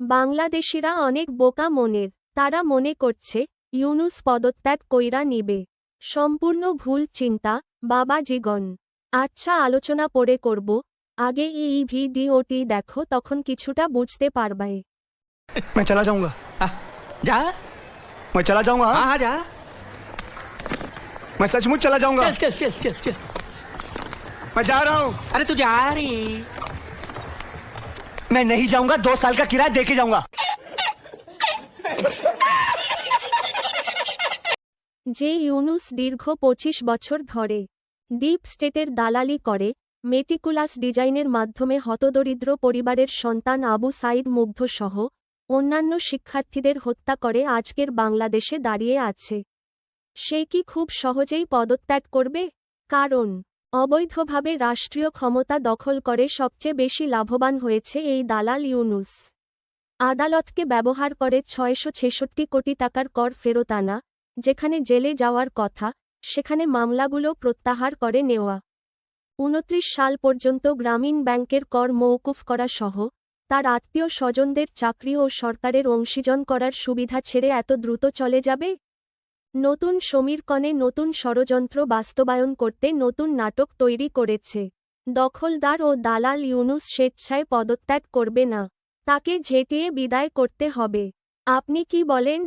বাংলাদেশিরা অনেক বোকা মনের তারা মনে করছে ইউনুস পদত্যাগ কইরা নিবে সম্পূর্ণ ভুল চিন্তা বাবা জীগন আচ্ছা আলোচনা পরে করব আগে এই ভিডিওটি দেখো তখন কিছুটা বুঝতে পারবে मैं चला जाऊंगा जा मैं चला जाऊंगा हाँ? हाँ जा मैं सचमुच चला जाऊंगा चल चल चल चल चल मैं जा रहा हूँ अरे तू जा रे मैं नहीं जाऊंगा दो साल का किराया दे के जाऊंगा যে ইউনুস দীর্ঘ পঁচিশ বছর ধরে ডিপ স্টেটের দালালি করে মেটিকুলাস ডিজাইনের মাধ্যমে হতদরিদ্র পরিবারের সন্তান আবু সাইদ মুগ্ধসহ অন্যান্য শিক্ষার্থীদের হত্যা করে আজকের বাংলাদেশে দাঁড়িয়ে আছে সে কি খুব সহজেই পদত্যাগ করবে কারণ অবৈধভাবে রাষ্ট্রীয় ক্ষমতা দখল করে সবচেয়ে বেশি লাভবান হয়েছে এই দালাল ইউনুস। আদালতকে ব্যবহার করে ছয়শো ছেষট্টি কোটি টাকার কর ফেরত আনা, যেখানে জেলে যাওয়ার কথা, সেখানে মামলাগুলো প্রত্যাহার করে নেওয়া। উনত্রিশ সাল পর্যন্ত গ্রামীণ ব্যাংকের কর মৌকুফ করা সহ, তার আত্মীয় স্বজনদের চাকরি ও সরকারের অংশীজন করার সুবিধা ছেড়ে এত দ্রুত চলে যাবে? নতুন সমীরকণে নতুন ষড়যন্ত্র বাস্তবায়ন করতে নতুন নাটক তৈরি করেছে। দখলদার ও দালাল ইউনুস স্বেচ্ছায় পদত্যাগ করবে না। তাকে ঝেঁটিয়ে বিদায় করতে হবে। আপনি কি বলেন?